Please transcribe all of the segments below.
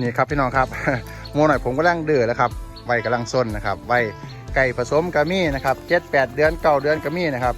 นี่ครับพี่น้องครับโมหน่อยผมก็ร่างเดือแล้วครับไว้กำลังส้นนะครับไว้ไก่ผสมกะมี่นะครับเจ็ดแปดเดือนเก้าเดือนกะมี่นะครับ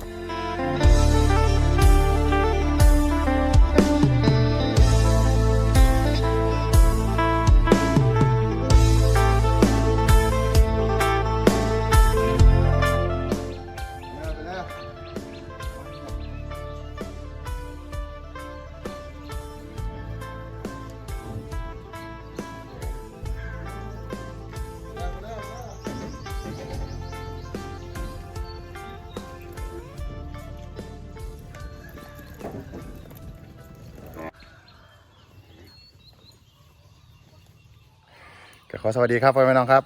ขอสวัสดีครับพ่อแม่น้องครับ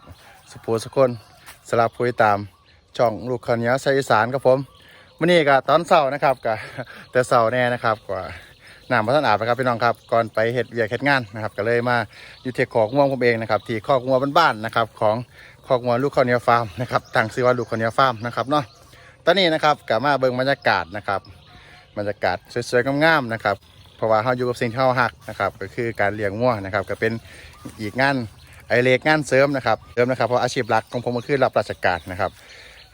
สุภูสุคนสลับคุยตามช่องลูกขาวเนียวไซอีสานครับผมมื่อนี้ก็ตอนเช้านะครับก็แต่เช้าแน่นะครับกว่าน้ำพระท่านอาบนะครับพี่น้องครับก่อนไปเห็ดเวียกเห็ดงานนะครับก็เลยมาอยู่เทคของง่วงผมเองนะครับที่คอกงัวบ้านๆนะครับของคอกงัวลูกขาวเหนียวฟาร์มนะครับตั้งชื่อว่าลูกขาวเหนียวฟาร์มนะครับเนาะตอนนี้นะครับก็มาเบิ่งบรรยากาศนะครับบรรยากาศสวยๆงามๆนะครับเพราะว่าเราอยู่กับสิ่งที่เราหักนะครับก็คือการเลี้ยงงัวนะครับก็เป็นอีกงาน ไอเล็กงานเสริมนะครับเสริมนะครับเพราะอาชีพหลักของผมก็คือรับราชการนะครับ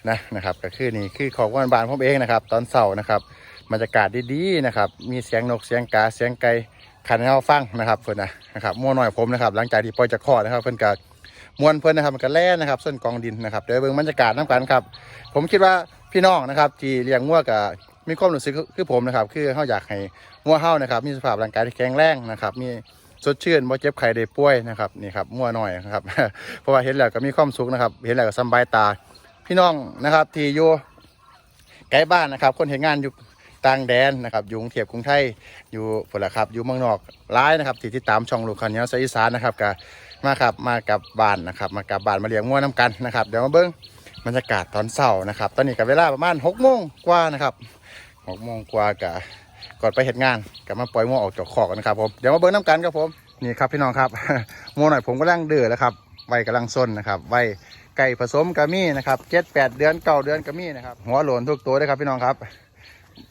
นะนะครับก็คือนี่คือของวันบานผมเองนะครับ ตอนเสาร์นะครับบรรยากาศดีๆนะครับมีเสียงนกเสียงกาเสียงไก่ขันให้เราฟังนะครับเพื่อนนะนะครับมั่วหน่อยผมนะครับ หลังจากที่ปล่อยจากคอนะครับเพื่อนก็มวนเพื่อนนะครับมันก็แล่นะครับส้นกองดินนะครับเดี๋ยวเบิ่งบรรยากาศน้ำกันครับ ผมคิดว่าพี่น้องนะครับที่เลี้ยงงัวกับมีความรู้สึกคือผมนะครับ คือเขาอยากให้งัวเฮานะครับ มีสภาพร่างกายที่แข็งแรงนะครับ มี สดชื่นบ่เจ็บไข้ได้ป่วยนะครับนี่ครับมั่วหน่อยนะครับ เพราะว่าเห็นแล้วก็มีความสุขนะครับ เห็นแล้วก็สำบายตา พี่น้องนะครับ ที่อยู่ใกล้บ้านนะครับ คนเห็นงานอยู่ต่างแดนนะครับอยู่กรุงเทพกรุงไทยอยู่ฝนละครับอยู่เมืองนอกร้ายนะครับที่ติดตามช่องลูกขันนียวสายอีสานนะครับก็มาครับมากับบ้านนะครับ มากับบ้านมาเลี้ยงงัวน้กันนะครับเดี๋ยวมาเบิ้งบรรยากาศตอนเช้านะครับ ตอนนี้กับเวลาประมาณหกโมงกว่านะครับหกโมงกว่ากับ ก่อนไปเห็ดงานกลับมาปล่อยงัวออกจากคอกนะครับผมเดี๋ยวมาเบิ้งน้ำกันครับผมนี่ครับพี่น้องครับงัวหน่อยผมกำลังเดือแล้วครับไว้กำลังส้นนะครับไว้ไก่ผสมกะมี่นะครับเจ็ดแปดเดือนเก้าเดือนกะมี่นะครับหัวโหลนทุกตัวเลยครับพี่น้องครับ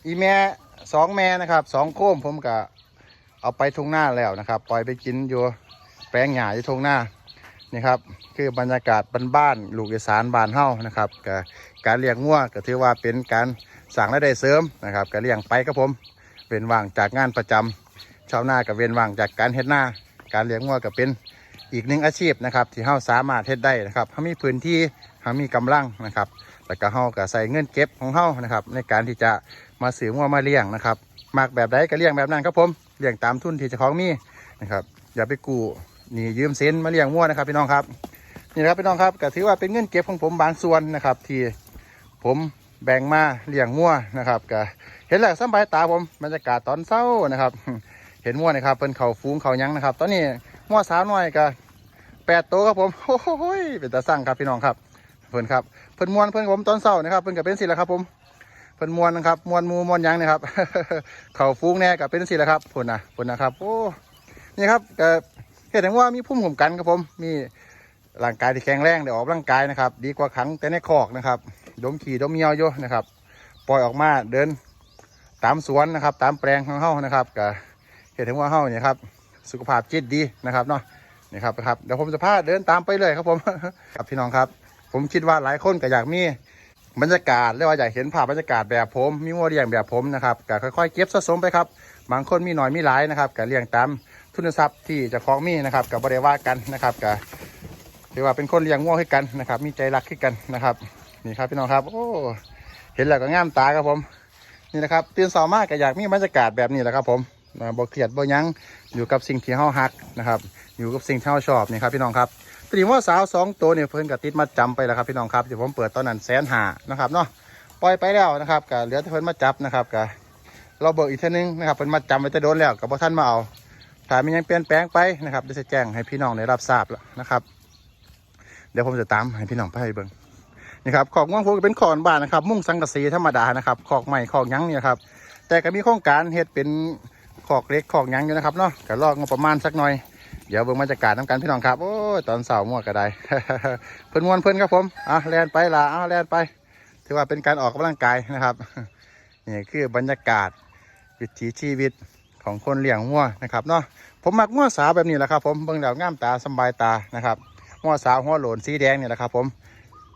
อีแม่สองแม่นะครับสองโค้มผมก็เอาไปทุ่งหน้าแล้วนะครับ ปล่อยไปกินอยู่แปลงหญ้าอยู่ทุ่งหน้านี่ครับคือบรรยากาศบ้านๆลูกอีสานบ้านเฮานะครับกับการเลี้ยงงัวก็ถือว่าเป็นการสั่งรายได้เสริมนะครับก็เลี้ยงไปครับผม เว้นว่างจากงานประจำชาวนากับเว้นว่างจากการเฮ็ดนาการเลี้ยงวัวก็เป็นอีกหนึ่งอาชีพนะครับ ที่เฮาสามารถเฮ็ดได้นะครับเฮามีพื้นที่เฮามีกำลังนะครับแล้วก็เฮาก็ใส่เงินเก็บของเฮานะครับ ในการที่จะมาซื้อวัวมาเลี้ยงนะครับมากแบบใดก็เลี้ยงแบบนั้นครับผมเลี้ยงตามทุนที่เจ้าของมีนะครับ อย่าไปกู้นี่ยืมสินมาเลี้ยงวัวนะครับพี่น้องครับนี่ครับพี่น้องครับก็ถือว่าเป็นเงินเก็บของผมบางส่วนนะครับ ที่ผม แบ่งมาเลี้ยงวัวนะครับก็เห็นแล้วสบายตาผมบรรยากาศตอนเช้านะครับ เห็นมั่วนะครับเพิ่นเขาฟูงเขายังนะครับ ตอนนี้มั่วสาวน้อยก็แปดโตวครับผมโอ้โหยเป็นตาสั่งครับพี่น้องครับเพิ่นครับเพิ่นมวนเพิ่นผมตอนเช้านะครับเพิ่นก็เป็นสิแหละครับผมเพิ่นมวนนะครับมวนมูมวนยังนะครับ เขาฟูงแน่ก็เป็นสิแหละครับเพิ่นนะเพิ่นนะครับ โอ้นี่ครับก็เห็นว่ามีพุ่มคุ้มกันครับผม มีร่างกายที่แข็งแรงได้ออกกำลังกายนะครับ ดีกว่าขังแต่ในคอกนะครับ ดมขี่ดมเมียวอยู่นะครับ ปล่อยออกมาเดินตามสวนนะครับ ตามแปลงของเฮานะครับก็เห็นถึงว่าเฮาเนี่ยครับสุขภาพจิตดีนะครับเนาะนี่ครับครับเดี๋ยวผมจะพาเดินตามไปเลยครับผมครับพี่น้องครับ ผมคิดว่าหลายคนก็อยากมีบรรยากาศหรือว่าอยากเห็นภาพบรรยากาศแบบผม มีวัวเลี้ยงแบบผมนะครับก็ค่อยๆเก็บสะสมไปครับบางคนมีหน่อยมีหลายนะครับก็เลี้ยงตามทุนทรัพย์ที่จะคล้องมีนะครับกับบริวากันนะครับก็ถือว่าเป็นคนเลี้ยงวัวให้กันนะครับ มีใจรักให้กันนะครับ นี่ครับพี่น้องครับ โอ้ เห็นแล้วก็งามตาครับผม นี่นะครับตื่นสามารถก็อยากมีบรรยากาศแบบนี้แหละครับผมบ่เครียดบ่ยั้งอยู่กับสิ่งที่เฮาฮักนะครับ อยู่กับสิ่งที่เฮาชอบนี่ครับพี่น้องครับพอดีว่าสาวสองตัวเนี่ยเพิ่นก็ติดมาจำไปแล้วครับพี่น้องครับเดี๋ยวผมเปิดตอนนั้นแสนหานะครับเนาะปล่อยไปแล้วนะครับก็เหลือแต่เพิ่นมาจับนะครับก็เราเบิกอีกท่านึงนะครับเพิ่นมาจำไว้จะโดนแล้วกับพ่ท่านมาเอาถ้ามียังเปลี่ยนแปลงไปนะครับเดี๋ยวจะแจ้งให้พี่น้องได้รับทราบแล้วนะครับ เดี๋ยวผมจะตามให้พี่น้องไปเบิ่ง นี่ครับขอกม่วงพวกเป็นขอนบ้านนะครับ มุ่งสังกะสีธรรมดานะครับขอกใหม่ขอกยั้งเนี่ยครับแต่ก็มีโครงการเฮ็ดเป็นขอกเล็กขอกยั้งอยู่นะครับเนาะก็ลอกงบประมาณสักหน่อยเดี๋ยวเบิ่งบรรยากาศน้ำกันพี่น้องครับโอ้ตอนเสาร์มั่วก็ได้เพิ่อนมวนเพิ่อนครับผมอะแลนไปละอะแลนไป ถือว่าเป็นการออกกำลังกายนะครับนี่คือบรรยากาศวิถีชีวิตของคนเลี้ยงวัวนะครับเนาะผมมักง้อสาวแบบนี้แหละครับผมเบิ่งแล้วงามตาสบายตานะครับง้อสาวหัวโหลนสีแดงนี่แหละครับผม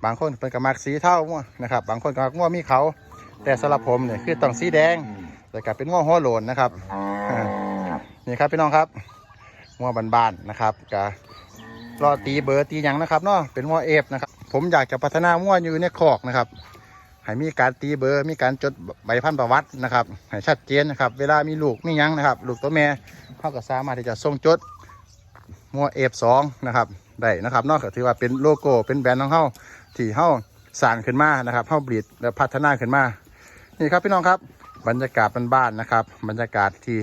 บางคนเป็นกมักสีเทาง้อนะครับ บางคนก็มักง้อมีเขา แต่สำหรับผมเนี่ยคือต้องสีแดงแต่กับเป็นง้อหัวโหลนนะครับอ่านี่ครับพี่น้องครับง้อบานๆนะครับกะรอตีเบอร์ตีหยังนะครับเนาะเป็นง้อเอฟนะครับผมอยากจะพัฒนาง้ออยู่ในคอกนะครับให้มีการตีเบอร์มีการจดใบพันธุ์ประวัตินะครับให้ชัดเจนนะครับ เวลามีลูกมีหยังนะครับ ลูกตัวแม่เขาก็สามารถที่จะส่งจดมัวเอฟสองนะครับได้นะครับนอกจากที่ว่าเป็นโลโก้เป็นแบรนด์ของเขา ที่เขาสร้างขึ้นมานะครับเขาบริดและพัฒนาขึ้นมา นี่ครับพี่น้องครับบรรยากาศบ้านๆนะครับ บรรยากาศที่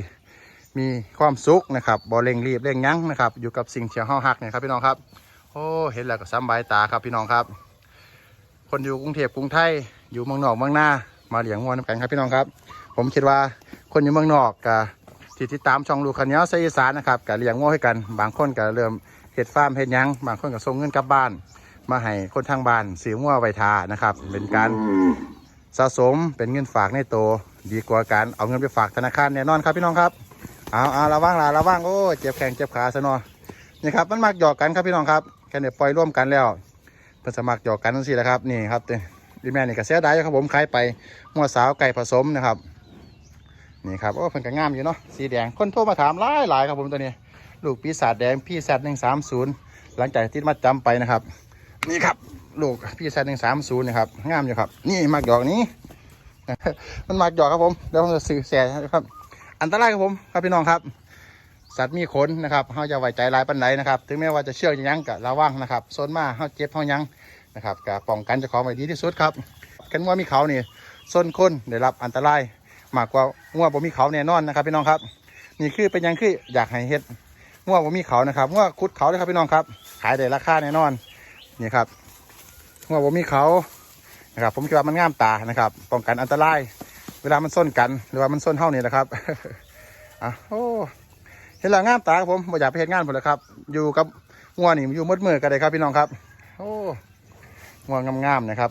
มีความสุขนะครับบ่เร่งรีบเร่งยั้งนะครับ อยู่กับสิ่งที่เขาหักเนี่ยครับพี่น้องครับโอ้เห็นแล้วก็สำบายตาครับพี่น้องครับ คนอยู่กรุงเทพกรุงไทยอยู่เมืองนอกเมืองหน้ามาเลี้ยงวัวนำกันครับพี่น้องครับ ผมคิดว่าคนอยู่เมืองนอกกับที่ติดตามช่องลูกขันเหนี้ยวไซสานนะครับกับเลี้ยงวัวให้กัน บางคนก็เริ่มเห็ดฟาร์มเห็ดยังบางคนก็ส่งเงินกลับบ้าน มาให้คนทางบ้านซื้อวัวไว้ทานะครับ เป็นการสะสมเป็นเงินฝากในโตดีกว่าการเอาเงินไปฝากธนาคารแน่นอนครับพี่น้องครับเอาเอาระวังละระวังโอ้เจ็บแข้งเจ็บขาซะหน่อนี่ครับมันมักหยอกกันครับพี่น้องครับแค่เดี๋ยปล่อยร่วมกันแล้วเพิ่นสมัครหยอกกันทั้งสี่แหละครับนี่ครับเด้ดีแม่นี่ก็เสียดายครับผมขายไปมัวสาวไก่ผสมนะครับ นี่ครับโอ้เพิ่นก็งามอยู่เนาะสีแดงคนโทรมาถามหลายหลายครับผมตัวนี้ ลูกปีศาจแดงพี่แซดหนึ่งสามศูนย์หลังจากที่มาจำไปนะครับ นี่ครับลูกพี่แซดหนึ่งสามศูนย์นะครับงามอยู่ครับ นี่มักหยอกนี้ มันมักหยอกครับผมเดี๋ยวผมจะสื่อแสครับ อันตรายครับผมครับพี่น้องครับ สัตว์มีขนนะครับเขาจะไว้ใจลายปันไดนะครับถึงแม้ว่าจะเชื่องจะยั้งกับระวังนะครับโซนมาเขาเจ็บเขายั้งนะครับกับป้องกันจะของไว้ดีที่สุดครับกันว่ามีเขานี่ส้นคนได้รับอันตรายมากกว่างัวบ่มีเขาแน่นอนนะครับพี่น้องครับ นี่คือเป็นยังคืออยากให้เฮ็ดงัวบ่มีเขานะครับงัวคุดเขาเลยครับพี่น้องครับ ขายได้ราคาแน่นอน นี่ครับงัวบ่มีเขานะครับ ผมคิดว่ามันงามตานะครับ ป้องกันอันตราย เวลามันส้นกันหรือว่ามันส้นเท่านี่แหละครับอะโอ้เห็นแล้วงามตาครับผมบ่อยากไปเห็นงานผมเลยครับ อยู่กับงัวนี่อยู่มืดมือกันเลยครับพี่น้องครับ โอ้งัวงามๆนะครับ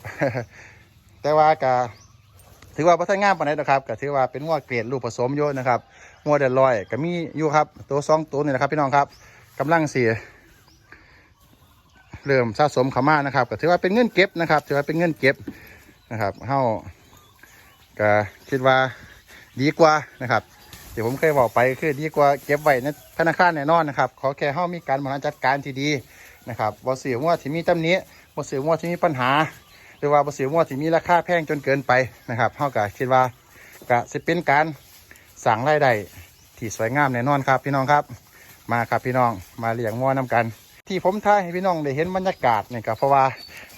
แต่ว่าก็ถือว่าพัฒนงามปานไหนนะครับก็ถือว่าเป็นงัวเกรดลูกผสมโยนนะครับงัวเดือดลอยก็มีอยู่ครับ ตัวสองตัวนี่นะครับพี่น้องครับกำลังเสีย เริ่มสะสมขามานะครับก็ถือว่าเป็นเงินเก็บนะครับถือว่าเป็นเงินเก็บนะครับเฮาก็คิดว่าดีกว่านะครับที่ผมเคยบอกไปคือดีกว่าเก็บไว้ในธนาคารแน่นอนนะครับขอแค่เฮามีการบริหารจัดการที่ดีนะครับบ่เสียว่าที่มีตำหนิบ่เสียว่าที่มีปัญหา หรือว่าบ่เสียว่าที่มีราคาแพงจนเกินไปนะครับเฮาก็คิดว่าก็สิเป็นการสั่งรายได้ที่สวยงามแน่นอนครับพี่น้องครับ มาครับพี่น้องมาเลี้ยงงัวน้กัน ที่ผมถ่ายให้พี่น้องได้เห็นบรรยากาศนี่ก็เพราะว่า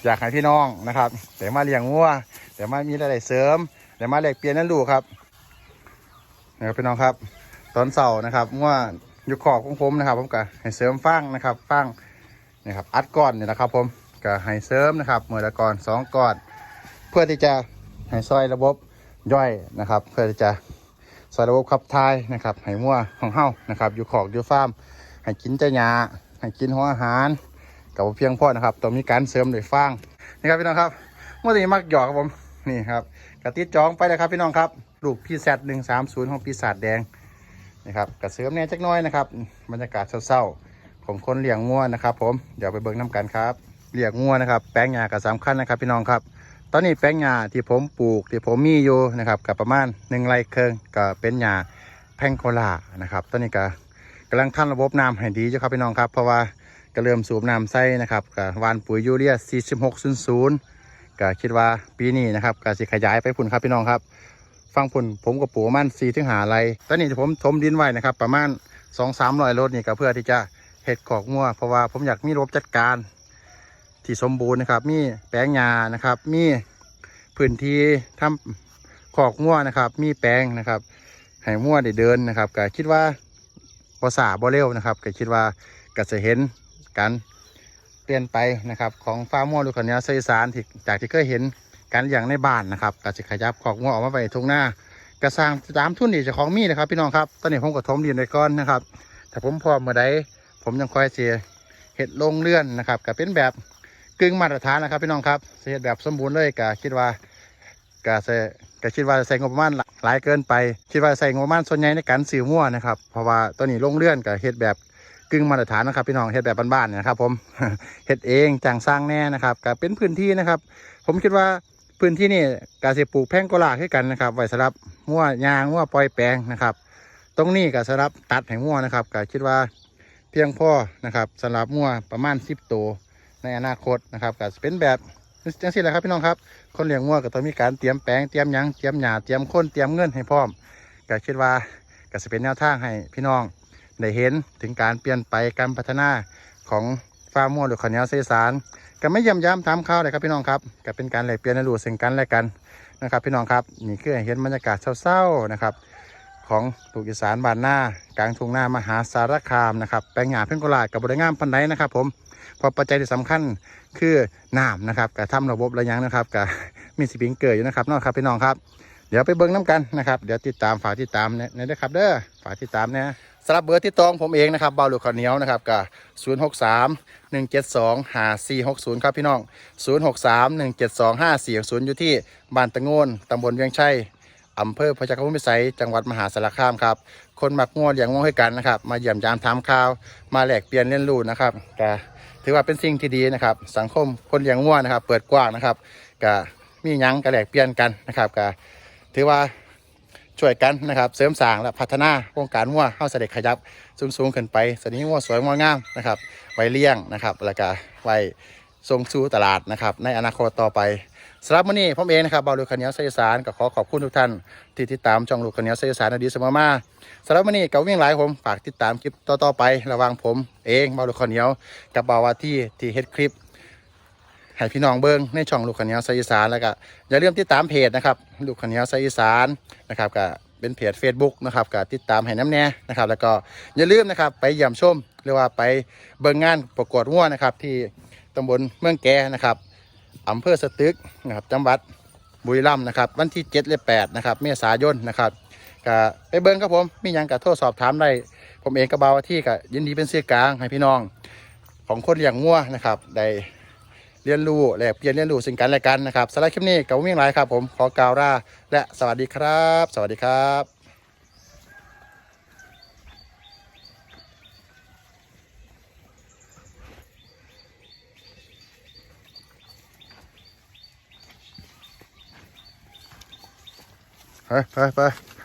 อยากให้พี่น้องนะครับแต่มาเลี้ยงงัวแต่มามีรายได้เสริมแต่มาแลกเปลี่ยนนั่นลูกครับนะครับพี่น้องครับ ตอนเสาร์นะครับเมื่ออยู่ขอบของผมนะครับ ผมก็ให้เสริมฟางนะครับฟางนี่ครับอัดก้อนนี่นะครับ ผมก็ให้เสริมนะครับเมื่อละก้อนสองก้อน เพื่อที่จะให้ซอยระบบย่อยนะครับ เพื่อที่จะซอยระบบขับถ่ายนะครับให้มั่วของเฮานะครับ อยู่ขอกอยู่ฟาร์มให้กินแต่หญ้า ให้กินหัวอาหารกับเพียงพอนะครับต้องมีการเสริมด้วยฟางนี่ครับพี่น้องครับเมื่อนี้มักหยอกครับผมนี่ครับกระติดจองไปเลยครับพี่น้องครับลูกพีแซดหนึ่งสามศูนย์ของปีศาจแดงนะครับกระเสริมแน่จักน้อยนะครับบรรยากาศเศร้าๆของคนเลี้ยงงัวนะครับ ผมเดี๋ยวไปเบิ่งน้ำกันครับเลี้ยงงัวนะครับแปลงหญ้ากับสำคัญนะครับ พี่น้องครับ ตอนนี้แปลงหญ้าที่ผมปลูกที่ผมมีอยู่นะครับกับประมาณหนึ่งไร่เครื่องก็เป็นหญ้าแพงโคลานะครับตอนนี้ก็ กำลังทำระบบน้ำให้ดีอยู่ครับพี่น้องครับ เพราะว่าก็เริ่มสูบน้ำใส่นะครับกับวานปุ๋ยยูเรีย4600ก็คิดว่าปีนี้นะครับก็สิขยายไปพุ่นครับพี่น้องครับฟังผลผมกับปลูกประมาณสี่ถึงหาไรตอนนี้ผมถมดินไว้นะครับ ประมาณสองสามร้อยรถนี่ก็เพื่อที่จะเห็ดขอกงัวเพราะว่าผมอยากมีระบบจัดการที่สมบูรณ์นะครับ มีแปลงหญ้านะครับ มีพื้นที่ทำขอกงัวนะครับ มีแปลงนะครับให้งัวได้เดินนะครับก็คิดว่า ภาษาบ่เร็วนะครับก็คิดว่าก็จะเห็นการเปลี่ยนไปนะครับของฟาร์มงัวลูกขเนี้ยเซสานที่จากที่เคยเห็นการเลี้ยงในบ้านนะครับก็จะขยับขอกงัวออกมาไปทุ่งหน้ากระสร้างตามทุนนี่จะของมีนะครับ พี่น้องครับตอนนี้ผมก็ถมดินไว้ก่อนนะครับถ้าผมพร้อมเมื่อใดผมยังคอยเสียเห็ดลงเลื่อนนะครับก็เป็นแบบกึ่งมาตรฐานนะครับพี่น้องครับเสียแบบสมบูรณ์เลยก็คิดว่าก็เสก็คิดว่าใส่งบประมาณหล หลายเกินไป คิดว่าใส่งบประมาณส่วนใหญ่ในการซื้อมั่วนะครับ เพราะว่าตัวนี้ลงเลื่อนกับเฮ็ดแบบกึ่งมาตรฐานนะครับพี่น้องเฮ็ดแบบบ้านๆนะครับ ผมเฮ็ดเองจ้างสร้างแน่นะครับก็เป็นพื้นที่นะครับ ผมคิดว่าพื้นที่นี่กาเสปลูกแพ่งโกลาขึ้กันนะครับไว้สำหรับมั่วยางมั่วปล่อยแปลงนะครับ ตรงนี้ก็สำหรับตัดแห่งมั่วนะครับก็คิดว่าเพียงพอนะครับสำหรับมั่วประมาณ 10 ตัวในอนาคตนะครับก็เป็นแบบ จังซี่แหละครับพี่น้องครับ คนเลี้ยงมั่วก็ต้องมีการเตรียมแปลงเตรียมยังเตรียมหญ้าเตรียมคนเตรียมเงินให้พร้อมก็คิดว่าก็จะเป็นแนวทางให้พี่น้องได้เห็นถึงการเปลี่ยนไปการพัฒนาของฟาร์มมั่วหรือขาวเหนียวเซสานก็ไม่ย้ำย้ำถามข่าวเลยครับพี่น้องครับก็เป็นการแลกเปลี่ยนในรู้สิ่งกันและกันนะครับพี่น้องครับนี่คือเห็นบรรยากาศเศร้าๆนะครับของลูกอีสานบ้านหน้ากลางทุ่งนามหาสารคามนะครับแปลงหญ้าเพิ่งกลาดกับบริงามพันไดนะครับผม พราะปัจจัยที่สำคัญคือน้ำนะครับกับทำระบบระยังนะครับกับมีสปริงเกอร์อยู่นะครับเนอกครับพี่น้องครับเดี๋ยวไปเบิ้งน้ำกันนะครับเดี๋ยวติดตามฝากติดตามเนี่ยนะเด้ครับเด้อฝากติดตามเนี่ยสำหรับเบอร์ที่ตองผมเองนะครับเบาหลูกขาวเหนียวนะครับกับ0 6 3 1 7 2 5 4 6 0ครับพี่น้อง0 6 3 1 7 2 5 4 6 0องห้าสี่ศูนย์อยู่ที่บ้านตะโงนตำบลเวียงชัยอำเภอพระจักรพุทธพิสัยจังหวัดมหาสารคามครับ คนมักงวเลี้ยงง่วงให้กันนะครับ มาเยี่ยมยามถามข่าว มาแลกเปลี่ยนเรียนรู้นะครับก็ ถือว่าเป็นสิ่งที่ดีนะครับ สังคมคนเลี้ยงวัวนะครับ เปิดกว้างนะครับก็มียั้งกระแลกเปลี่ยนกันนะครับก็ถือว่าช่วยกันนะครับ เสริมสร้างและพัฒนาวงการวัวเข้าเสด็จขยับสูงๆขึ้นไปสนิทง่วสวยง่วงามนะครับไว้เลี้ยงนะครับ แล้วก็ไว้ส่งสู่ตลาดนะครับ ในอนาคตต่อไป สำหรับวันนี้ผมเองนะครับบาวลูกขาวเนียวไซสานก็ขอขอบคุณทุกท่านที่ติดตามช่องลูกขาวเนียวไซสานอดีเสมอมาสำหรับวันนี้ก็วิ่งหลายผมฝากติดตามคลิปต่อๆไประหว่างผมเองบาวลูกขาวเนียกับบ่าววาที่ที่เฮ็ดคลิปให้พี่น้องเบิ้งในช่องลูกขาวเนียวไซสานแล้วก็อย่าลืมติดตามเพจนะครับลูกขาวเนียวไซสานนะครับก็เป็นเพจ Facebook นะครับก็ติดตามให้น้ำแน่นะครับ แล้วก็อย่าลืมนะครับไปเยี่ยมชมหรือว่าไปเบิ่งงานประกวดง่วนะครับที่ตำบลเมืองแกนะครับ อำเภอสตึกนะครับจังหวัดบุรีรัมย์นะครับ วันที่7และ8นะครับเมษายนนะครับก็ไปเบิ้งครับผมมียังก็โทรสอบถามได้ผมเองก็บ่าวว่าที่ก็ยินดีเป็นเสื้อกลางให้พี่น้อง ของคนเลี้ยงงัวนะครับได้เรียนรู้แลกเปลี่ยนเรียนรู้สิ่งกันและกันนะครับสำหรับคลิปนี้กับวิ่งหลายครับผมขอกล่าวลาและสวัสดีครับ สวัสดีครับ 哎，拜拜。